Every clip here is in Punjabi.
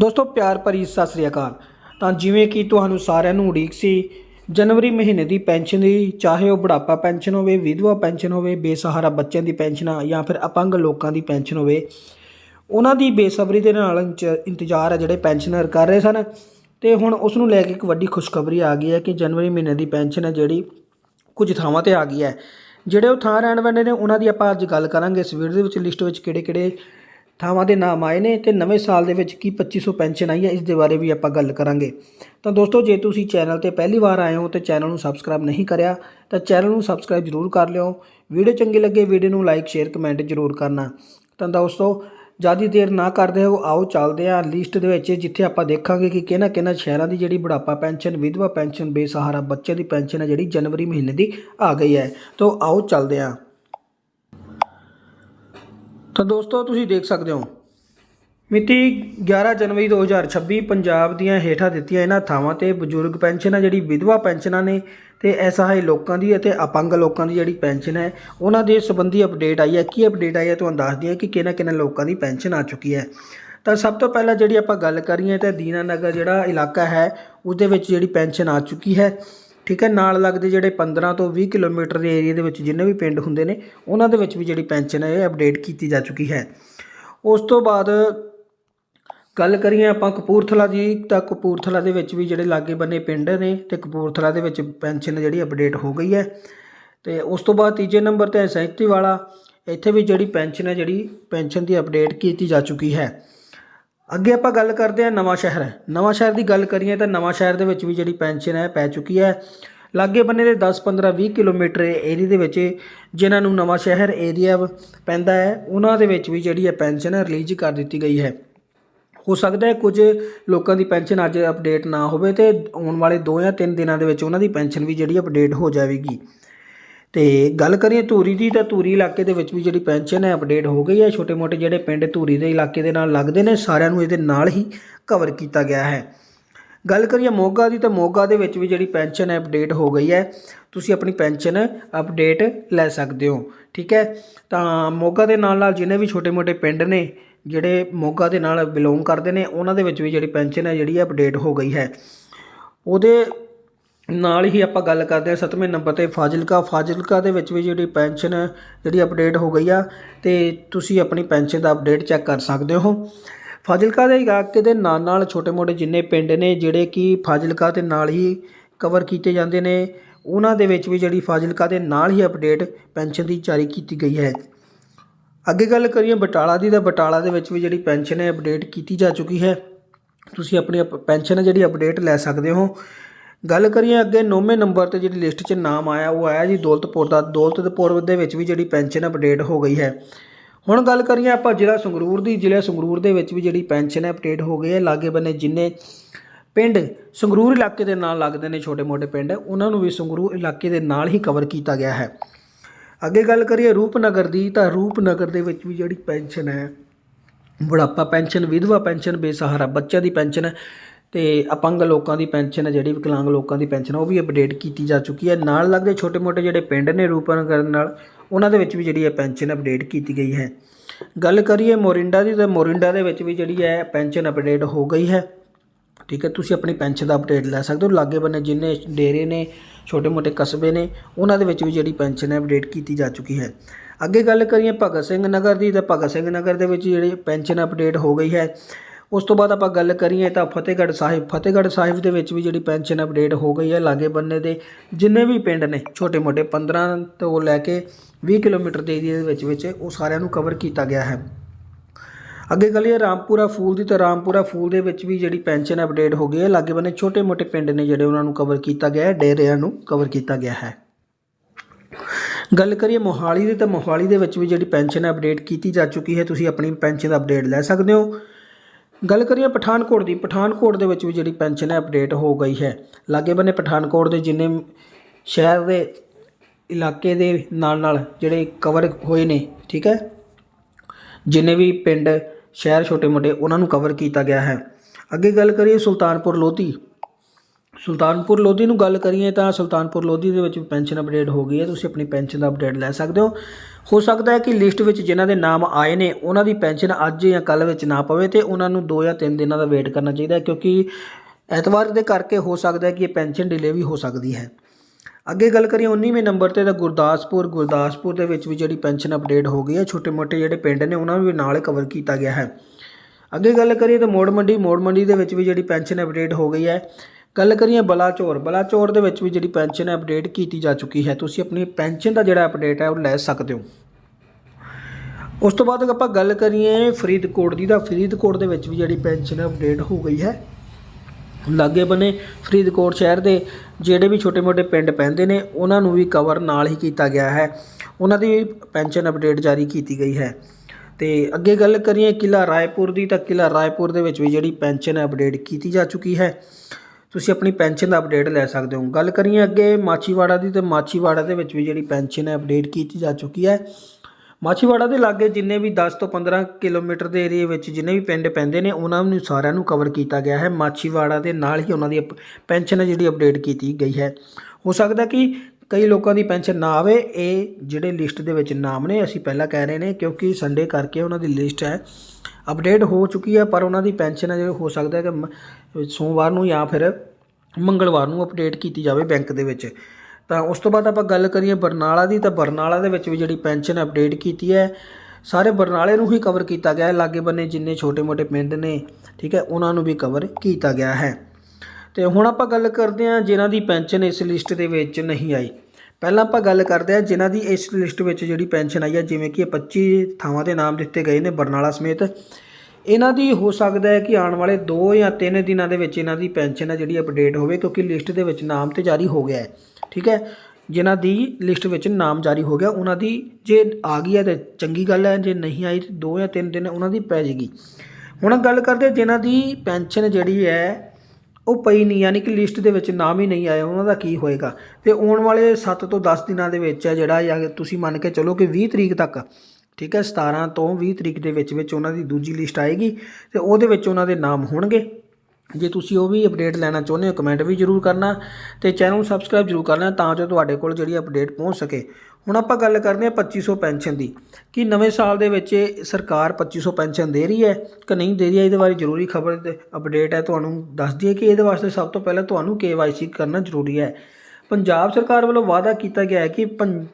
ਦੋਸਤੋ, ਪਿਆਰ ਭਰੀ ਸਤਿ ਸ੍ਰੀ ਅਕਾਲ। ਤਾਂ ਜਿਵੇਂ ਕਿ ਤੁਹਾਨੂੰ ਸਾਰਿਆਂ ਨੂੰ ਉਡੀਕ ਸੀ, ਜਨਵਰੀ ਮਹੀਨੇ ਦੀ ਪੈਨਸ਼ਨ ਦੀ, ਚਾਹੇ ਉਹ ਬੁਢਾਪਾ ਪੈਨਸ਼ਨ ਹੋਵੇ, ਵਿਧਵਾ ਪੈਨਸ਼ਨ ਹੋਵੇ, ਬੇਸਹਾਰਾ ਬੱਚਿਆਂ ਦੀ ਪੈਨਸ਼ਨ ਜਾਂ ਫਿਰ ਅਪੰਗ ਲੋਕਾਂ ਦੀ ਪੈਨਸ਼ਨ ਹੋਵੇ, ਉਹਨਾਂ ਦੀ ਬੇਸਬਰੀ ਦੇ ਨਾਲ ਇੰਚ- ਇੰਤਜ਼ਾਰ ਹੈ ਜਿਹੜੇ ਪੈਨਸ਼ਨਰ ਕਰ ਰਹੇ ਸਨ। ਤੇ ਹੁਣ ਉਸ ਨੂੰ ਲੈ ਕੇ ਇੱਕ ਵੱਡੀ ਖੁਸ਼ਖਬਰੀ ਆ ਗਈ ਹੈ ਕਿ ਜਨਵਰੀ ਮਹੀਨੇ ਦੀ ਪੈਨਸ਼ਨ ਹੈ ਜਿਹੜੀ ਕੁਝ ਥਾਵਾਂ ਤੇ ਆ ਗਈ ਹੈ। ਜਿਹੜੇ ਉਹ ਥਾਂ ਰਹਿਣ ਵਾਲੇ ਨੇ, ਉਹਨਾਂ ਦੀ ਆਪਾਂ ਅੱਜ ਗੱਲ ਕਰਾਂਗੇ। ਇਸ ਵੀਡੀਓ ਦੇ ਵਿੱਚ ਲਿਸਟ ਵਿੱਚ ਕਿਹੜੇ ਕਿਹੜੇ ਥਾਵਾਂ ਦੇ ਨਾਮ ਆਏ ਨੇ ਤੇ ਨਵੇਂ ਸਾਲ ਦੇ ਵਿੱਚ ਕੀ 2500 ਪੈਨਸ਼ਨ ਆਈ ਹੈ, ਇਸ ਦੇ ਬਾਰੇ ਵੀ ਆਪਾਂ ਗੱਲ ਕਰਾਂਗੇ। ਤਾਂ ਦੋਸਤੋ, ਜੇ ਤੁਸੀਂ ਚੈਨਲ ਤੇ ਪਹਿਲੀ ਵਾਰ ਆਏ ਹੋ ਤੇ ਚੈਨਲ ਨੂੰ ਸਬਸਕ੍ਰਾਈਬ ਨਹੀਂ ਕਰਿਆ, ਤਾਂ ਚੈਨਲ ਨੂੰ ਸਬਸਕ੍ਰਾਈਬ ਜ਼ਰੂਰ ਕਰ ਲਿਓ। ਵੀਡੀਓ ਚੰਗੀ ਲੱਗੇ, ਵੀਡੀਓ ਨੂੰ ਲਾਈਕ, ਸ਼ੇਅਰ, ਕਮੈਂਟ ਜ਼ਰੂਰ ਕਰਨਾ। ਤਾਂ ਦੋਸਤੋ, ਜ਼ਿਆਦਾ ਦੇਰ ਨਾ ਕਰਦੇ ਹੋ, ਆਓ ਚੱਲਦੇ ਹਾਂ ਲਿਸਟ ਦੇ ਵਿੱਚ, ਜਿੱਥੇ ਆਪਾਂ ਦੇਖਾਂਗੇ ਕਿ ਕਿਹਨਾਂ ਕਿਹਨਾਂ ਸ਼ਹਿਰਾਂ ਦੀ ਜਿਹੜੀ ਬੁਢਾਪਾ ਪੈਨਸ਼ਨ, ਵਿਧਵਾ ਪੈਨਸ਼ਨ, ਬੇਸਹਾਰਾ ਬੱਚਿਆਂ ਦੀ ਪੈਨਸ਼ਨ ਹੈ, ਜਿਹੜੀ ਜਨਵਰੀ ਮਹੀਨੇ ਦੀ ਆ ਗਈ ਹੈ। ਤਾਂ ਆਓ ਚੱਲਦੇ ਹਾਂ। ਤਾਂ ਦੋਸਤੋ, ਤੁਸੀਂ ਦੇਖ ਸਕਦੇ ਹੋ। ਮਿਤੀ 11 ਜਨਵਰੀ 2026 ਪੰਜਾਬ ਦੀਆਂ ਹੇਠਾਂ ਦਿੱਤੀਆਂ ਇਹਨਾਂ ਥਾਵਾਂ ਤੇ ਬਜ਼ੁਰਗ ਪੈਨਸ਼ਨ ਆ, ਜਿਹੜੀ ਵਿਧਵਾ ਪੈਨਸ਼ਨਾਂ ਨੇ ਤੇ ਅਸਹਾਏ ਲੋਕਾਂ ਦੀ ਅਤੇ ਅਪੰਗ ਲੋਕਾਂ ਦੀ ਜਿਹੜੀ ਪੈਨਸ਼ਨ ਹੈ, ਉਹਨਾਂ ਦੇ ਸੰਬੰਧੀ ਅਪਡੇਟ ਆਈ ਹੈ। ਕੀ ਅਪਡੇਟ ਆਈ ਹੈ, ਤੁਹਾਨੂੰ ਦੱਸ ਦਈਏ ਕਿ ਕਿਹਨਾਂ ਕਿਹਨਾਂ ਲੋਕਾਂ ਦੀ ਪੈਨਸ਼ਨ ਆ ਚੁੱਕੀ ਹੈ। ਤਾਂ ਸਭ ਤੋਂ ਪਹਿਲਾਂ ਜਿਹੜੀ ਆਪਾਂ ਗੱਲ ਕਰੀਏ, ਤਾਂ ਦੀਨਾਨਗਰ ਜਿਹੜਾ ਇਲਾਕਾ ਹੈ, ਉਹਦੇ ਵਿੱਚ ਜਿਹੜੀ ਪੈਨਸ਼ਨ ਆ ਚੁੱਕੀ ਹੈ। ਠੀਕ ਹੈ, ਨਾਲ ਲੱਗਦੇ ਜਿਹੜੇ 15 ਤੋਂ 20 ਕਿਲੋਮੀਟਰ ਦੇ ਏਰੀਆ ਦੇ ਵਿੱਚ ਜਿੰਨੇ ਵੀ ਪਿੰਡ ਹੁੰਦੇ ਨੇ, ਉਹਨਾਂ ਦੇ ਵਿੱਚ ਵੀ ਜਿਹੜੀ ਪੈਨਸ਼ਨ ਹੈ, ਇਹ ਅਪਡੇਟ ਕੀਤੀ ਜਾ ਚੁੱਕੀ ਹੈ। ਉਸ ਤੋਂ ਬਾਅਦ ਗੱਲ ਕਰੀਏ ਆਪਾਂ ਕਪੂਰਥਲਾ ਦੀ, ਤਾਂ ਕਪੂਰਥਲਾ ਦੇ ਵਿੱਚ ਵੀ ਜਿਹੜੇ ਲਾਗੇ ਬੰਨੇ ਪਿੰਡ ਨੇ ਤੇ ਕਪੂਰਥਲਾ ਦੇ ਵਿੱਚ ਪੈਨਸ਼ਨ ਜਿਹੜੀ ਅਪਡੇਟ ਹੋ ਗਈ ਹੈ। ਤੇ ਉਸ ਤੋਂ ਬਾਅਦ ਤੀਜੇ ਨੰਬਰ ਤੇ ਹੈ ਸੈਂਤੀ ਵਾਲਾ ਇੱਥੇ ਵੀ ਜਿਹੜੀ ਪੈਨਸ਼ਨ ਹੈ, ਜਿਹੜੀ ਪੈਨਸ਼ਨ ਦੀ ਅਪਡੇਟ ਕੀਤੀ ਜਾ ਚੁੱਕੀ ਹੈ। ਅੱਗੇ ਆਪਾਂ ਗੱਲ ਕਰਦੇ ਹਾਂ ਨਵਾਂ ਸ਼ਹਿਰ। ਨਵਾਂ ਸ਼ਹਿਰ ਦੀ ਗੱਲ ਕਰੀਏ ਤਾਂ ਨਵਾਂ ਸ਼ਹਿਰ ਦੇ ਵਿੱਚ ਵੀ ਜਿਹੜੀ ਪੈਨਸ਼ਨ ਹੈ, ਪੈ ਚੁੱਕੀ ਹੈ। ਲਾਗੇ ਬੰਨੇ ਦੇ 10 15 20 ਕਿਲੋਮੀਟਰ ਏਰੀਆ ਦੇ ਵਿੱਚ ਜਿਨ੍ਹਾਂ ਨੂੰ ਨਵਾਂ ਸ਼ਹਿਰ ਏਰੀਆ ਪੈਂਦਾ ਹੈ, ਉਹਨਾਂ ਦੇ ਵਿੱਚ ਵੀ ਜਿਹੜੀ ਹੈ ਪੈਨਸ਼ਨ ਹੈ ਰਿਲੀਜ਼ ਕਰ ਦਿੱਤੀ ਗਈ ਹੈ। ਹੋ ਸਕਦਾ ਹੈ ਕੁਝ ਲੋਕਾਂ ਦੀ ਪੈਨਸ਼ਨ ਅੱਜ ਅਪਡੇਟ ਨਾ ਹੋਵੇ ਤੇ ਆਉਣ ਵਾਲੇ 2 ਜਾਂ 3 ਦਿਨਾਂ ਦੇ ਵਿੱਚ ਉਹਨਾਂ ਦੀ ਪੈਨਸ਼ਨ ਵੀ ਜਿਹੜੀ ਅਪਡੇਟ ਹੋ ਜਾਵੇਗੀ। ਤੇ ਗੱਲ ਕਰੀਏ ਧੂਰੀ ਦੀ, ਤਾਂ ਧੂਰੀ ਇਲਾਕੇ ਦੇ ਵਿੱਚ ਵੀ ਜਿਹੜੀ ਪੈਨਸ਼ਨ ਹੈ ਅਪਡੇਟ ਹੋ ਗਈ ਹੈ। ਛੋਟੇ-ਮੋਟੇ ਜਿਹੜੇ ਪਿੰਡ ਧੂਰੀ ਦੇ ਇਲਾਕੇ ਦੇ ਨਾਲ ਲੱਗਦੇ ਨੇ, ਸਾਰਿਆਂ ਨੂੰ ਇਹਦੇ ਨਾਲ ਹੀ ਕਵਰ ਕੀਤਾ ਗਿਆ ਹੈ। ਗੱਲ ਕਰੀਏ ਮੋਗਾ ਦੀ, ਤਾਂ ਮੋਗਾ ਦੇ ਵਿੱਚ ਵੀ ਜਿਹੜੀ ਪੈਨਸ਼ਨ ਹੈ ਅਪਡੇਟ ਹੋ ਗਈ ਹੈ। ਤੁਸੀਂ ਆਪਣੀ ਪੈਨਸ਼ਨ ਅਪਡੇਟ ਲੈ ਸਕਦੇ ਹੋ, ਠੀਕ ਹੈ? ਤਾਂ ਮੋਗਾ ਦੇ ਨਾਲ ਨਾਲ ਜਿੰਨੇ ਵੀ ਛੋਟੇ-ਮੋਟੇ ਪਿੰਡ ਨੇ, ਜਿਹੜੇ ਮੋਗਾ ਦੇ ਨਾਲ ਬਿਲੋਂਗ ਕਰਦੇ ਨੇ, ਉਹਨਾਂ ਦੇ ਵਿੱਚ ਵੀ ਜਿਹੜੀ ਪੈਨਸ਼ਨ ਹੈ ਜਿਹੜੀ ਅਪਡੇਟ ਹੋ ਗਈ ਹੈ। ਉਹਦੇ ਨਾਲ ਹੀ ਆਪਾਂ ਗੱਲ ਕਰਦੇ ਹਾਂ ਸੱਤਵੇਂ ਨੰਬਰ ਤੇ ਫਾਜ਼ਿਲਕਾ। ਫਾਜ਼ਿਲਕਾ ਦੇ ਵਿੱਚ ਵੀ ਜਿਹੜੀ ਪੈਨਸ਼ਨ ਜਿਹੜੀ ਅਪਡੇਟ ਹੋ ਗਈ ਆ, ਤੇ ਤੁਸੀਂ ਆਪਣੀ ਪੈਨਸ਼ਨ ਦਾ ਅਪਡੇਟ ਚੈੱਕ ਕਰ ਸਕਦੇ ਹੋ। ਫਾਜ਼ਿਲਕਾ ਦੇ ਇਲਾਕੇ ਦੇ ਨਾਲ ਨਾਲ ਛੋਟੇ-ਮੋਟੇ ਜਿੰਨੇ ਪਿੰਡ ਨੇ, ਜਿਹੜੇ ਕਿ ਫਾਜ਼ਿਲਕਾ ਦੇ ਨਾਲ ਹੀ ਕਵਰ ਕੀਤੇ ਜਾਂਦੇ ਨੇ, ਉਹਨਾਂ ਦੇ ਵਿੱਚ ਵੀ ਜਿਹੜੀ ਫਾਜ਼ਿਲਕਾ ਦੇ ਨਾਲ ਹੀ ਅਪਡੇਟ ਪੈਨਸ਼ਨ ਦੀ ਜਾਰੀ ਕੀਤੀ ਗਈ ਹੈ। ਅੱਗੇ ਗੱਲ ਕਰੀਏ ਬਟਾਲਾ ਦੀ, ਤਾਂ ਬਟਾਲਾ ਦੇ ਵਿੱਚ ਵੀ ਜਿਹੜੀ ਪੈਨਸ਼ਨ ਹੈ ਅਪਡੇਟ ਕੀਤੀ ਜਾ ਚੁੱਕੀ ਹੈ। ਤੁਸੀਂ ਆਪਣੀ ਅਪ- ਪੈਨਸ਼ਨ ਹੈ ਜਿਹੜੀ ਅਪਡੇਟ ਲੈ ਸਕਦੇ ਹੋ। ਗੱਲ ਕਰੀਏ ਅੱਗੇ ਨੌਵੇਂ ਨੰਬਰ ਤੇ ਜਿਹੜੀ ਲਿਸਟ 'ਚ ਨਾਮ ਆਇਆ, ਉਹ ਆਇਆ ਜੀ ਦੌਲਤਪੁਰ ਦਾ। ਦੌਲਤਪੁਰ ਦੇ ਵਿੱਚ ਵੀ ਜਿਹੜੀ ਪੈਨਸ਼ਨ ਅਪਡੇਟ ਹੋ ਗਈ ਹੈ। ਹੁਣ ਗੱਲ ਕਰੀਏ ਆਪਾਂ ਜ਼ਿਲ੍ਹਾ ਸੰਗਰੂਰ ਦੀ। ਜ਼ਿਲ੍ਹਾ ਸੰਗਰੂਰ ਦੇ ਵਿੱਚ ਵੀ ਜਿਹੜੀ ਪੈਨਸ਼ਨ ਹੈ ਅਪਡੇਟ ਹੋ ਗਈ ਹੈ। ਲਾਗੇ ਬੰਨੇ ਜਿੰਨੇ ਪਿੰਡ ਸੰਗਰੂਰ ਇਲਾਕੇ ਦੇ ਨਾਲ ਲੱਗਦੇ ਨੇ ਛੋਟੇ-ਮੋਟੇ ਪਿੰਡ, ਉਹਨਾਂ ਨੂੰ ਵੀ ਸੰਗਰੂਰ ਇਲਾਕੇ ਦੇ ਨਾਲ ਹੀ ਕਵਰ ਕੀਤਾ ਗਿਆ ਹੈ। ਅੱਗੇ ਗੱਲ ਕਰੀਏ ਰੂਪਨਗਰ ਦੀ, ਤਾਂ ਰੂਪਨਗਰ ਦੇ ਵਿੱਚ ਵੀ ਜਿਹੜੀ ਪੈਨਸ਼ਨ ਹੈ, ਬੁਢਾਪਾ ਪੈਨਸ਼ਨ ਵਿਧਵਾ ਪੈਨਸ਼ਨ ਬੇਸਹਾਰਾ, ਬੱਚਿਆਂ ਦੀ ਪੈਨਸ਼ਨ ਅਤੇ ਅਪੰਗ ਲੋਕਾਂ ਦੀ ਪੈਨਸ਼ਨ ਹੈ, ਜਿਹੜੀ ਵਿਕਲਾਂਗ ਲੋਕਾਂ ਦੀ ਪੈਨਸ਼ਨ ਉਹ ਵੀ ਅਪਡੇਟ ਕੀਤੀ ਜਾ ਚੁੱਕੀ ਹੈ। ਨਾਲ ਲੱਗਦੇ ਛੋਟੇ-ਮੋਟੇ ਜਿਹੜੇ ਪਿੰਡ ਨੇ ਰੂਪਨਗਰ ਨਾਲ, ਉਹਨਾਂ ਦੇ ਵਿੱਚ ਵੀ ਜਿਹੜੀ ਹੈ ਪੈਨਸ਼ਨ ਅਪਡੇਟ ਕੀਤੀ ਗਈ ਹੈ। ਗੱਲ ਕਰੀਏ ਮੋਰਿੰਡਾ ਦੀ, ਤਾਂ ਮੋਰਿੰਡਾ ਦੇ ਵਿੱਚ ਵੀ ਜਿਹੜੀ ਹੈ ਪੈਨਸ਼ਨ ਅਪਡੇਟ ਹੋ ਗਈ ਹੈ। ਠੀਕ ਹੈ, ਤੁਸੀਂ ਆਪਣੀ ਪੈਨਸ਼ਨ ਦਾ ਅਪਡੇਟ ਲੈ ਸਕਦੇ ਹੋ। ਲਾਗੇ ਬੰਨੇ ਜਿੰਨੇ ਡੇਰੇ ਨੇ, ਛੋਟੇ-ਮੋਟੇ ਕਸਬੇ ਨੇ, ਉਹਨਾਂ ਦੇ ਵਿੱਚ ਵੀ ਜਿਹੜੀ ਪੈਨਸ਼ਨ ਹੈ ਅਪਡੇਟ ਕੀਤੀ ਜਾ ਚੁੱਕੀ ਹੈ। ਅੱਗੇ ਗੱਲ ਕਰੀਏ ਭਗਤ ਸਿੰਘ ਨਗਰ ਦੀ, ਤਾਂ ਭਗਤ ਸਿੰਘ ਨਗਰ ਦੇ ਵਿੱਚ ਜਿਹੜੀ ਪੈਨਸ਼ਨ ਅਪਡੇਟ ਹੋ ਗਈ ਹੈ। ਉਸ ਤੋਂ ਬਾਅਦ ਆਪਾਂ ਗੱਲ ਕਰੀਏ ਤਾਂ ਫਤਿਹਗੜ੍ਹ ਸਾਹਿਬ ਫਤਿਹਗੜ੍ਹ ਸਾਹਿਬ ਦੇ ਵਿੱਚ ਵੀ ਜਿਹੜੀ ਪੈਨਸ਼ਨ ਅਪਡੇਟ ਹੋ ਗਈ ਹੈ ਲਾਗੇ ਬੰਨੇ ਦੇ, ਜਿੰਨੇ ਵੀ ਪਿੰਡ ਨੇ, ਛੋਟੇ-ਮੋਟੇ 15 ਤੋਂ ਲੈ ਕੇ 20 ਕਿਲੋਮੀਟਰ ਦੇ ਏਰੀਆ ਦੇ ਵਿੱਚ ਵਿੱਚ ਉਹ ਸਾਰਿਆਂ ਨੂੰ ਕਵਰ ਕੀਤਾ ਗਿਆ ਹੈ। ਅੱਗੇ ਗੱਲ ਇਹ ਰਾਮਪੁਰਾ ਫੂਲ ਦੀ, ਤਾਂ ਰਾਮਪੁਰਾ ਫੂਲ ਦੇ ਵਿੱਚ ਵੀ ਜਿਹੜੀ ਪੈਨਸ਼ਨ ਅਪਡੇਟ ਹੋ ਗਈ ਹੈ, ਲਾਗੇ ਬੰਨੇ ਛੋਟੇ-ਮੋਟੇ ਪਿੰਡ ਨੇ ਜਿਹੜੇ ਉਹਨਾਂ ਨੂੰ ਕਵਰ ਕੀਤਾ ਗਿਆ ਹੈ, ਡੇਰਿਆਂ ਨੂੰ ਕਵਰ ਕੀਤਾ ਗਿਆ ਹੈ। ਗੱਲ ਕਰੀਏ ਮੋਹਾਲੀ ਦੀ, ਤਾਂ ਮੋਹਾਲੀ ਦੇ ਵਿੱਚ ਵੀ ਜਿਹੜੀ ਪੈਨਸ਼ਨ ਅਪਡੇਟ ਕੀਤੀ ਜਾ ਚੁੱਕੀ ਹੈ, ਤੁਸੀਂ ਆਪਣੀ ਪੈਨਸ਼ਨ ਅਪਡੇਟ ਲੈ ਸਕਦੇ ਹੋ। ਗੱਲ ਕਰੀਏ ਪਠਾਨਕੋਟ ਦੀ, ਪਠਾਨਕੋਟ ਦੇ ਵਿੱਚ ਵੀ ਜਿਹੜੀ ਪੈਨਸ਼ਨ ਹੈ ਅਪਡੇਟ ਹੋ ਗਈ ਹੈ। ਲਾਗੇ ਬੰਨੇ ਪਠਾਨਕੋਟ ਦੇ ਜਿੰਨੇ ਸ਼ਹਿਰ ਦੇ ਇਲਾਕੇ ਦੇ ਨਾਲ ਨਾਲ ਜਿਹੜੇ ਕਵਰ ਹੋਏ ਨੇ, ਠੀਕ ਹੈ? ਜਿੰਨੇ ਵੀ ਪਿੰਡ, ਸ਼ਹਿਰ ਛੋਟੇ-ਮੋਟੇ, ਉਹਨਾਂ ਨੂੰ ਕਵਰ ਕੀਤਾ ਗਿਆ ਹੈ। ਅੱਗੇ ਗੱਲ ਕਰੀਏ ਸੁਲਤਾਨਪੁਰ ਲੋਧੀ। ਸੁਲਤਾਨਪੁਰ ਲੋਧੀ ਨੂੰ ਗੱਲ ਕਰੀਏ ਤਾਂ ਸੁਲਤਾਨਪੁਰ ਲੋਧੀ ਦੇ ਵਿੱਚ ਪੈਨਸ਼ਨ ਅਪਡੇਟ ਹੋ ਗਈ ਹੈ। ਤੁਸੀਂ ਆਪਣੀ ਪੈਨਸ਼ਨ ਦਾ ਅਪਡੇਟ ਲੈ ਸਕਦੇ ਹੋ। ਹੋ ਸਕਦਾ ਹੈ ਕਿ ਲਿਸਟ ਵਿੱਚ ਜਿਨ੍ਹਾਂ ਦੇ ਨਾਮ ਆਏ ਨੇ, ਉਹਨਾਂ ਦੀ ਪੈਨਸ਼ਨ ਅੱਜ ਜਾਂ ਕੱਲ ਵਿੱਚ ਨਾ ਪਵੇ ਤੇ ਉਹਨਾਂ ਨੂੰ 2 ਜਾਂ 3 ਦਿਨਾਂ ਦਾ ਵੇਟ ਕਰਨਾ ਚਾਹੀਦਾ ਹੈ ਕਿਉਂਕਿ ਐਤਵਾਰ ਦੇ ਕਰਕੇ ਹੋ ਸਕਦਾ ਹੈ ਕਿ ਇਹ ਪੈਨਸ਼ਨ ਡਿਲੇ ਵੀ ਹੋ ਸਕਦੀ ਹੈ। ਅੱਗੇ ਗੱਲ ਕਰੀਏ 19ਵੇਂ ਨੰਬਰ ਤੇ ਤਾਂ ਗੁਰਦਾਸਪੁਰ ਗੁਰਦਾਸਪੁਰ ਦੇ ਵਿੱਚ ਵੀ ਜਿਹੜੀ ਪੈਨਸ਼ਨ ਅਪਡੇਟ ਹੋ ਗਈ ਹੈ ਛੋਟੇ ਮੋਟੇ ਜਿਹੜੇ ਪਿੰਡ ਨੇ, ਉਹਨਾਂ ਨੂੰ ਵੀ ਨਾਲ ਕਵਰ ਕੀਤਾ ਗਿਆ ਹੈ। ਅੱਗੇ ਗੱਲ ਕਰੀਏ ਤਾਂ ਮੋੜ ਮੰਡੀ ਮੋੜ ਮੰਡੀ ਦੇ ਵਿੱਚ ਵੀ ਜਿਹੜੀ ਪੈਨਸ਼ਨ ਅਪਡੇਟ ਹੋ ਗਈ ਹੈ ਗੱਲ ਕਰੀਏ ਬਲਾਚੌਰ ਬਲਾਚੌਰ ਦੇ ਵਿੱਚ ਵੀ ਜਿਹੜੀ ਪੈਨਸ਼ਨ ਹੈ ਅਪਡੇਟ ਕੀਤੀ ਜਾ ਚੁੱਕੀ ਹੈ, ਤੁਸੀਂ ਆਪਣੀ ਪੈਨਸ਼ਨ ਦਾ ਜਿਹੜਾ ਅਪਡੇਟ ਹੈ ਉਹ ਲੈ ਸਕਦੇ ਹੋ। ਉਸ ਤੋਂ ਬਾਅਦ ਆਪਾਂ ਗੱਲ ਕਰੀਏ ਫਰੀਦਕੋਟ ਦੀ, ਤਾਂ ਫਰੀਦਕੋਟ ਦੇ ਵਿੱਚ ਵੀ ਜਿਹੜੀ ਪੈਨਸ਼ਨ ਅਪਡੇਟ ਹੋ ਗਈ ਹੈ। ਲਾਗੇ ਬਨੇ ਫਰੀਦਕੋਟ ਸ਼ਹਿਰ ਦੇ ਜਿਹੜੇ ਵੀ ਛੋਟੇ-ਮੋਟੇ ਪਿੰਡ ਪੈਂਦੇ ਨੇ, ਉਹਨਾਂ ਨੂੰ ਵੀ ਕਵਰ ਨਾਲ ਹੀ ਕੀਤਾ ਗਿਆ ਹੈ। ਉਹਨਾਂ ਦੀ ਪੈਨਸ਼ਨ ਅਪਡੇਟ ਜਾਰੀ ਕੀਤੀ ਗਈ ਹੈ। ਤੇ ਅੱਗੇ ਗੱਲ ਕਰੀਏ ਕਿਲਾ ਰਾਏਪੁਰ ਦੀ, ਤਾਂ ਕਿਲਾ ਰਾਏਪੁਰ ਦੇ ਵਿੱਚ ਵੀ ਜਿਹੜੀ ਪੈਨਸ਼ਨ ਹੈ ਅਪਡੇਟ ਕੀਤੀ ਜਾ ਚੁੱਕੀ ਹੈ। ਤੁਸੀਂ ਆਪਣੀ ਪੈਨਸ਼ਨ ਦਾ ਅਪਡੇਟ ਲੈ ਸਕਦੇ ਹੋ। ਗੱਲ ਕਰੀਏ ਅੱਗੇ ਮਾਚੀਵਾੜਾ ਦੀ, ਤੇ ਮਾਚੀਵਾੜਾ ਦੇ ਵਿੱਚ ਵੀ ਜਿਹੜੀ ਪੈਨਸ਼ਨ ਹੈ ਅਪਡੇਟ ਕੀਤੀ ਜਾ ਚੁੱਕੀ ਹੈ। ਮਾਛੀਵਾੜਾ ਦੇ ਲਾਗੇ ਜਿੰਨੇ ਵੀ 10 ਤੋਂ 15 ਕਿਲੋਮੀਟਰ ਦੇ ਏਰੀਏ ਵਿੱਚ ਜਿੰਨੇ ਵੀ ਪਿੰਡ ਪੈਂਦੇ ਨੇ, ਉਹਨਾਂ ਨੂੰ ਸਾਰਿਆਂ ਨੂੰ ਕਵਰ ਕੀਤਾ ਗਿਆ ਹੈ। ਮਾਛੀਵਾੜਾ ਦੇ ਨਾਲ ਹੀ ਉਹਨਾਂ ਦੀ ਪੈਨਸ਼ਨ ਹੈ ਜਿਹੜੀ ਅਪਡੇਟ ਕੀਤੀ ਗਈ ਹੈ। ਹੋ ਸਕਦਾ ਕਿ ਕਈ ਲੋਕਾਂ ਦੀ ਪੈਨਸ਼ਨ ਨਾ ਆਵੇ। ਇਹ ਜਿਹੜੇ ਲਿਸਟ ਦੇ ਵਿੱਚ ਨਾਮ ਨੇ, ਅਸੀਂ ਪਹਿਲਾਂ ਕਹਿ ਰਹੇ ਨੇ, ਕਿਉਂਕਿ ਸੰਡੇ ਕਰਕੇ ਉਹਨਾਂ ਦੀ ਲਿਸਟ ਹੈ। ਅਪਡੇਟ ਹੋ ਚੁੱਕੀ ਹੈ, ਪਰ ਉਹਨਾਂ ਦੀ ਪੈਨਸ਼ਨ ਹੈ ਜਿਹੜੀ ਹੋ ਸਕਦਾ ਹੈ ਕਿ ਮ- ਸੋਮਵਾਰ ਨੂੰ ਜਾਂ ਫਿਰ ਮੰਗਲਵਾਰ ਨੂੰ ਅਪਡੇਟ ਕੀਤੀ ਜਾਵੇ ਬੈਂਕ ਦੇ ਵਿੱਚ। ਤਾਂ ਉਸ ਤੋਂ ਬਾਅਦ ਆਪਾਂ ਗੱਲ ਕਰੀਏ ਬਰਨਾਲਾ ਦੀ, ਤਾਂ ਬਰਨਾਲਾ ਦੇ ਵਿੱਚ ਵੀ ਜਿਹੜੀ ਪੈਨਸ਼ਨ ਅਪਡੇਟ ਕੀਤੀ ਹੈ, ਸਾਰੇ ਬਰਨਾਲੇ ਨੂੰ ਹੀ ਕਵਰ ਕੀਤਾ ਗਿਆ ਹੈ, ਲਾਗੇ ਬੰਨੇ ਜਿੰਨੇ ਛੋਟੇ-ਮੋਟੇ ਪਿੰਡ ਨੇ, ਠੀਕ ਹੈ, ਉਹਨਾਂ ਨੂੰ ਵੀ ਕਵਰ ਕੀਤਾ ਗਿਆ ਹੈ। ਤੇ ਹੁਣ ਆਪਾਂ ਗੱਲ ਕਰਦੇ ਹਾਂ ਜਿਨ੍ਹਾਂ ਦੀ ਪੈਨਸ਼ਨ ਇਸ ਲਿਸਟ ਦੇ ਵਿੱਚ ਨਹੀਂ ਆਈ। ਪਹਿਲਾਂ ਆਪਾਂ ਗੱਲ ਕਰਦੇ ਹਾਂ ਜਿਨ੍ਹਾਂ ਦੀ ਇਸ ਲਿਸਟ ਵਿੱਚ ਜਿਹੜੀ ਪੈਨਸ਼ਨ ਆਈ ਹੈ, ਜਿਵੇਂ ਕਿ ਇਹ 25 ਥਾਵਾਂ ਦੇ ਨਾਮ ਦਿੱਤੇ ਗਏ ਨੇ, ਬਰਨਾਲਾ ਸਮੇਤ। ਇਹਨਾਂ ਦੀ ਹੋ ਸਕਦਾ ਹੈ ਕਿ ਆਉਣ ਵਾਲੇ 2 ਜਾਂ 3 ਦਿਨਾਂ ਦੇ ਵਿੱਚ ਇਹਨਾਂ ਦੀ ਪੈਨਸ਼ਨ ਹੈ ਜਿਹੜੀ ਅਪਡੇਟ ਹੋਵੇ, ਕਿਉਂਕਿ ਲਿਸਟ ਦੇ ਵਿੱਚ ਨਾਮ ਤੇ ਜਾਰੀ ਹੋ ਗਿਆ ਹੈ। ਠੀਕ ਹੈ? ਜਿਨ੍ਹਾਂ ਦੀ ਲਿਸਟ ਵਿੱਚ ਨਾਮ ਜਾਰੀ ਹੋ ਗਿਆ, ਉਹਨਾਂ ਦੀ ਜੇ ਆ ਗਈ ਹੈ ਤੇ ਚੰਗੀ ਗੱਲ ਹੈ, ਜੇ ਨਹੀਂ ਆਈ ਤੇ 2 ਜਾਂ 3 ਦਿਨ ਉਹਨਾਂ ਦੀ ਪੈ ਜੇਗੀ ਹੁਣ ਗੱਲ ਕਰਦੇ ਹਾਂ ਜਿਨ੍ਹਾਂ ਦੀ ਪੈਨਸ਼ਨ ਜਿਹੜੀ ਹੈ ਉਹ ਪਈ ਨਹੀਂ, ਯਾਨੀ ਕਿ ਲਿਸਟ ਦੇ ਵਿੱਚ ਨਾਮ ਹੀ ਨਹੀਂ ਆਇਆ, ਉਹਨਾਂ ਦਾ ਕੀ ਹੋਏਗਾ? ਤੇ ਆਉਣ ਵਾਲੇ 7 ਤੋਂ 10 ਦਿਨਾਂ ਦੇ ਵਿੱਚ ਹੈ ਜਿਹੜਾ, ਜਾਂ ਤੁਸੀਂ ਮੰਨ ਕੇ ਚਲੋ ਕਿ 20 ਤਰੀਕ ਤੱਕ, ਠੀਕ ਹੈ 17 ਤੋਂ 20 ਤਰੀਕ ਦੇ ਵਿੱਚ ਵਿੱਚ ਉਹਨਾਂ ਦੀ ਦੂਜੀ ਲਿਸਟ ਆਏਗੀ, ਤੇ ਉਹਦੇ ਵਿੱਚ ਉਹਨਾਂ ਦੇ ਨਾਮ ਹੋਣਗੇ। ਜੇ ਤੁਸੀਂ ਉਹ ਵੀ ਅਪਡੇਟ ਲੈਣਾ ਚਾਹੁੰਦੇ ਹੋ ਕਮੈਂਟ ਵੀ ਜ਼ਰੂਰ ਕਰਨਾ ਤੇ ਚੈਨਲ ਨੂੰ ਸਬਸਕ੍ਰਾਈਬ ਜ਼ਰੂਰ ਕਰਨਾ ਤਾਂ ਜੋ ਤੁਹਾਡੇ ਕੋਲ ਜਿਹੜੀ ਅਪਡੇਟ ਪਹੁੰਚ ਸਕੇ। ਹੁਣ ਆਪਾਂ ਗੱਲ ਕਰਦੇ ਹਾਂ 2500 ਪੈਨਸ਼ਨ ਦੀ, ਕਿ ਨਵੇਂ ਸਾਲ ਦੇ ਵਿੱਚ ਇਹ ਸਰਕਾਰ 2500 ਪੈਨਸ਼ਨ ਦੇ ਰਹੀ ਹੈ ਕਿ ਨਹੀਂ ਦੇ ਰਹੀ ਹੈ, ਇਹਦੇ ਬਾਰੇ ਜ਼ਰੂਰੀ ਖਬਰ ਤੇ ਅਪਡੇਟ ਹੈ, ਤੁਹਾਨੂੰ ਦੱਸ ਦਈਏ ਕਿ ਇਹਦੇ ਵਾਸਤੇ ਸਭ ਤੋਂ ਪਹਿਲਾਂ ਤੁਹਾਨੂੰ KYC ਕਰਨਾ ਜ਼ਰੂਰੀ ਹੈ। ਪੰਜਾਬ ਸਰਕਾਰ ਵੱਲੋਂ ਵਾਅਦਾ ਕੀਤਾ ਗਿਆ ਹੈ ਕਿ ਪੰ-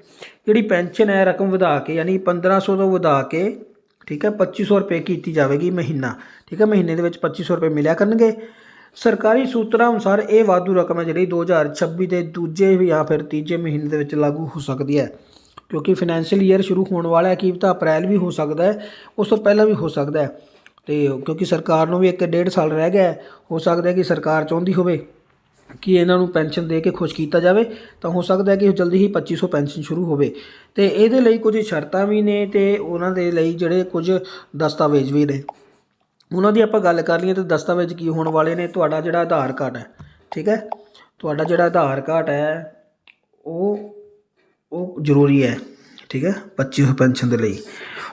ਜਿਹੜੀ ਪੈਨਸ਼ਨ ਹੈ ਰਕਮ ਵਧਾ ਕੇ, ਯਾਨੀ 1500 ਤੋਂ ਵਧਾ ਕੇ ਠੀਕ ਹੈ 2500 ਰੁਪਏ ਕੀਤੀ ਜਾਵੇਗੀ ਮਹੀਨਾ। ਠੀਕ ਹੈ, ਮਹੀਨੇ ਦੇ ਵਿੱਚ 2500 ਰੁਪਏ ਮਿਲਿਆ ਕਰਨਗੇ। ਸਰਕਾਰੀ ਸੂਤਰਾਂ ਅਨੁਸਾਰ ਇਹ ਵਾਧੂ ਰਕਮ ਹੈ ਜਿਹੜੀ 2026 ਦੇ ਦੂਜੇ ਜਾਂ ਫਿਰ ਤੀਜੇ ਮਹੀਨੇ ਦੇ ਵਿੱਚ ਲਾਗੂ ਹੋ ਸਕਦੀ ਹੈ। ਕਿਉਂਕਿ ਫਾਈਨੈਂਸ਼ੀਅਲ ਈਅਰ ਸ਼ੁਰੂ ਹੋਣ ਵਾਲਾ ਹੈ, ਕੀ ਪਤਾ ਅਪ੍ਰੈਲ ਵੀ ਹੋ ਸਕਦਾ ਹੈ, ਉਸ ਤੋਂ ਪਹਿਲਾਂ ਵੀ ਹੋ ਸਕਦਾ ਹੈ। ਤੇ ਕਿਉਂਕਿ ਸਰਕਾਰ ਨੂੰ ਵੀ ਇੱਕ ਡੇਢ ਸਾਲ ਰਹਿ ਗਿਆ ਹੋ ਸਕਦਾ ਹੈ ਕਿ ਸਰਕਾਰ ਚਾਹੁੰਦੀ ਹੋਵੇ। ਕਿ ਇਹਨਾਂ ਨੂੰ ਪੈਨਸ਼ਨ ਦੇ ਕੇ ਖੁਸ਼ ਕੀਤਾ ਜਾਵੇ, ਤਾਂ ਹੋ ਸਕਦਾ ਹੈ ਕਿ ਜਲਦੀ ਹੀ 2500 ਪੈਨਸ਼ਨ ਸ਼ੁਰੂ ਹੋਵੇ। ਤੇ ਇਹਦੇ ਲਈ ਕੁਝ ਸ਼ਰਤਾਂ ਵੀ ਨੇ ਤੇ ਉਹਨਾਂ ਦੇ ਲਈ ਜਿਹੜੇ ਕੁਝ ਦਸਤਾਵੇਜ਼ ਵੀ ਨੇ। ਉਹਨਾਂ ਦੀ ਆਪਾਂ ਗੱਲ ਕਰ ਲਈਏ ਤਾਂ ਦਸਤਾਵੇਜ਼ ਕੀ ਹੋਣ ਵਾਲੇ ਨੇ? ਤੁਹਾਡਾ ਜਿਹੜਾ ਆਧਾਰ ਕਾਰਡ ਹੈ, ਠੀਕ ਹੈ? ਤੁਹਾਡਾ ਜਿਹੜਾ ਆਧਾਰ ਕਾਰਡ ਹੈ, ਉਹ ਉਹ ਜ਼ਰੂਰੀ ਹੈ, ਠੀਕ ਹੈ? 25 ਪੈਨਸ਼ਨ ਦੇ ਲਈ।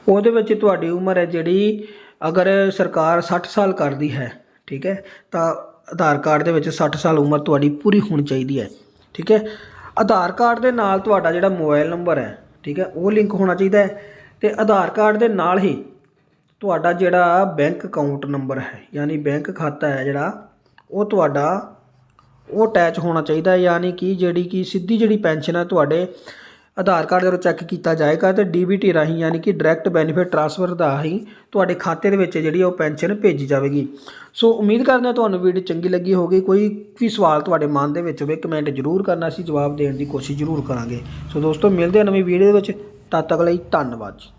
ਉਹਦੇ ਵਿੱਚ ਤੁਹਾਡੀ ਉਮਰ ਹੈ ਜਿਹੜੀ ਅਗਰ ਸਰਕਾਰ 60 ਸਾਲ ਕਰਦੀ ਹੈ, ਠੀਕ ਹੈ? ਤਾਂ ਆਧਾਰ ਕਾਰਡ ਦੇ ਵਿੱਚ 60 ਸਾਲ ਉਮਰ ਤੁਹਾਡੀ ਪੂਰੀ ਹੋਣੀ ਚਾਹੀਦੀ ਹੈ, ਠੀਕ ਹੈ? ਆਧਾਰ ਕਾਰਡ ਦੇ ਨਾਲ ਤੁਹਾਡਾ ਜਿਹੜਾ ਮੋਬਾਈਲ ਨੰਬਰ ਹੈ, ਠੀਕ ਹੈ, ਉਹ ਲਿੰਕ ਹੋਣਾ ਚਾਹੀਦਾ ਹੈ ਤੇ ਆਧਾਰ ਕਾਰਡ ਦੇ ਨਾਲ ਹੀ ਤੁਹਾਡਾ ਜਿਹੜਾ ਬੈਂਕ ਅਕਾਊਂਟ ਨੰਬਰ ਹੈ, ਯਾਨੀ ਬੈਂਕ ਖਾਤਾ ਹੈ ਜਿਹੜਾ, ਉਹ ਤੁਹਾਡਾ ਉਹ ਅਟੈਚ ਹੋਣਾ ਚਾਹੀਦਾ ਯਾਨੀ ਕਿ ਜਿਹੜੀ ਕਿ ਸਿੱਧੀ ਜਿਹੜੀ ਪੈਨਸ਼ਨ ਹੈ ਤੁਹਾਡੇ ਆਧਾਰ ਕਾਰਡ ਜਦੋਂ ਚੈੱਕ ਕੀਤਾ ਜਾਏਗਾ ਤੇ ਡੀਬੀਟੀ ਰਾਹੀਂ ਯਾਨੀ ਕਿ ਡਾਇਰੈਕਟ ਬੈਨੀਫਿਟ ਟ੍ਰਾਂਸਫਰ ਦਾ ਹੀ ਤੁਹਾਡੇ ਖਾਤੇ ਦੇ ਵਿੱਚ ਜਿਹੜੀ ਉਹ ਪੈਨਸ਼ਨ ਭੇਜੀ ਜਾਵੇਗੀ। ਸੋ ਉਮੀਦ ਕਰਦੇ ਹਾਂ ਤੁਹਾਨੂੰ ਵੀਡੀਓ ਚੰਗੀ ਲੱਗੀ ਹੋਗੀ ਕੋਈ ਵੀ ਸਵਾਲ ਤੁਹਾਡੇ ਮਨ ਦੇ ਵਿੱਚ ਹੋਵੇ, ਕਮੈਂਟ ਜ਼ਰੂਰ ਕਰਨਾ, ਅਸੀਂ ਜਵਾਬ ਦੇਣ ਦੀ ਕੋਸ਼ਿਸ਼ ਜ਼ਰੂਰ ਕਰਾਂਗੇ। ਸੋ ਦੋਸਤੋ, ਮਿਲਦੇ ਹਾਂ ਨਵੀਂ ਵੀਡੀਓ ਦੇ ਵਿੱਚ। ਤਦ ਤੱਕ ਲਈ ਧੰਨਵਾਦ ਜੀ।